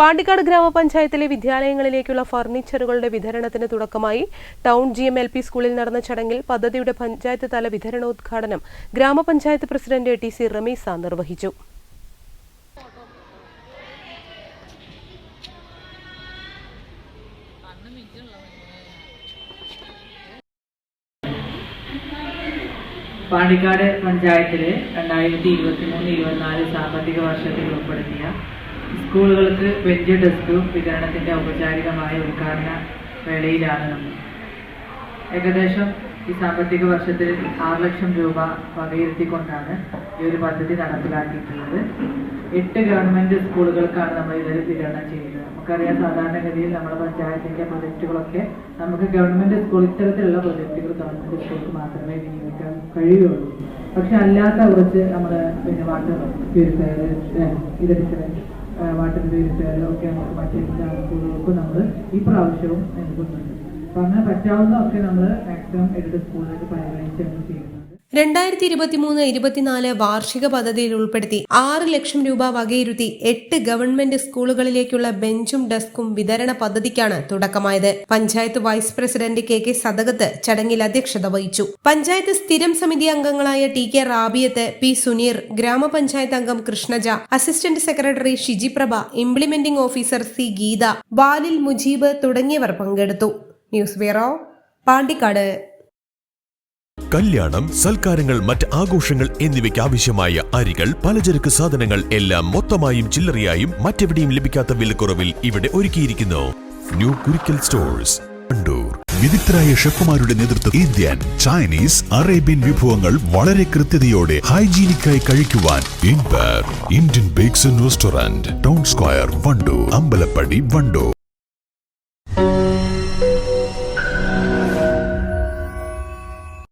Pandikkad ഗ്രാമപഞ്ചായത്തിലെ വിദ്യാലയങ്ങളിലേക്കുള്ള ഫർണിച്ചറുകളുടെ വിതരണത്തിന് തുടക്കമായി town G M L P സ്കൂളിൽ നടന്ന ചടങ്ങിൽ പദ്ധതിയുടെ പഞ്ചായത്ത് തല വിതരണോദ്ഘാടനം ഗ്രാമപഞ്ചായത്ത് പ്രസിഡന്റ് ടി സി റമീസ നിർവഹിച്ചു. പാണ്ടിക്കാട് പഞ്ചായത്തിലെ രണ്ടായിരത്തി ഇരുപത്തി മൂന്ന് ഇരുപത്തിനാല് സാമ്പത്തിക വർഷത്തിൽ ഉൾപ്പെടുത്തിയ സ്കൂളുകൾക്ക് ബെഞ്ച് ഡെസ്ക് വിതരണത്തിന്റെ ഔപചാരികമായ ഉദ്ഘാടന വേളയിലാണ് നമ്മൾ. ഏകദേശം ഈ സാമ്പത്തിക വർഷത്തിൽ ആറ് ലക്ഷം രൂപ വകയിരുത്തിക്കൊണ്ടാണ് ഈ ഒരു പദ്ധതി നടപ്പിലാക്കിയിട്ടുള്ളത്. എട്ട് ഗവൺമെന്റ് സ്കൂളുകൾക്കാണ് നമ്മൾ ഇത് വിതരണം ചെയ്യുന്നത് നമുക്കറിയാം സാധാരണഗതിയിൽ നമ്മുടെ പഞ്ചായത്തിന്റെ പ്രൊജക്റ്റുകളൊക്കെ നമുക്ക് ഗവൺമെന്റ് സ്കൂൾ ഇത്തരത്തിലുള്ള പ്രൊജക്റ്റുകൾ ഗവൺമെന്റ് സ്കൂൾക്ക് മാത്രമേ വിനിയോഗിക്കാൻ കഴിയുകയുള്ളൂ പക്ഷെ അല്ലാത്ത കുറച്ച് നമ്മുടെ പിന്നെ വാട്ടർ പ്യൂരിഫയർ ഇതൊക്കെ വാട്ടർ പ്യൂരിഫയർ ഒക്കെ നമുക്ക് മറ്റേ നമ്മൾ ഈ പ്രാവശ്യവും നൽകുന്നുണ്ട് അപ്പൊ അങ്ങനെ പറ്റാവുന്നതൊക്കെ നമ്മൾ മാക്സിമം എടുത്ത് സ്കൂളിലേക്ക് പരിഗണിച്ചാണ് രണ്ടായിരത്തി ഇരുപത്തിമൂന്ന് ഇരുപത്തിനാല് വാർഷിക പദ്ധതിയിൽ ഉൾപ്പെടുത്തി ആറ് ലക്ഷം രൂപ വകയിരുത്തി എട്ട് ഗവൺമെന്റ് സ്കൂളുകളിലേക്കുള്ള ബെഞ്ചും ഡെസ്കും വിതരണ പദ്ധതിക്കാണ് തുടക്കമായത്. Panchayat vice president K K Sadakath ചടങ്ങിൽ അധ്യക്ഷത വഹിച്ചു. പഞ്ചായത്ത് സ്ഥിരം സമിതി അംഗങ്ങളായ T K Rabiyath P Suneer ഗ്രാമപഞ്ചായത്ത് അംഗം Krishnaja assistant secretary Shijiprabha implementing officer C Geetha ബാലിൽ Mujeeb തുടങ്ങിയവർ പങ്കെടുത്തു. News bureau Pandikkad. കല്യാണം സൽക്കാരങ്ങൾ മറ്റ് ആഘോഷങ്ങൾ എന്നിവയ്ക്ക് ആവശ്യമായ അരികൾ പലചരക്ക് സാധനങ്ങൾ എല്ലാം മൊത്തമായും ചില്ലറയായും മറ്റെവിടെയും ലഭിക്കാത്ത വിലക്കുറവിൽ ഇവിടെ ഒരുക്കിയിരിക്കുന്നു. New Kurikkal stores Kandoor. വിദഗ്ധരായ ഷെഫുമാരുടെ നേതൃത്വം ഇന്ത്യൻ ചൈനീസ് അറേബ്യൻ വിഭവങ്ങൾ വളരെ കൃത്യതയോടെ ഹൈജീനിക്കായി കഴിക്കുവാൻ ഇൻപർ Indian bakes restaurant town square Wandoor Ambalappadi Wandoor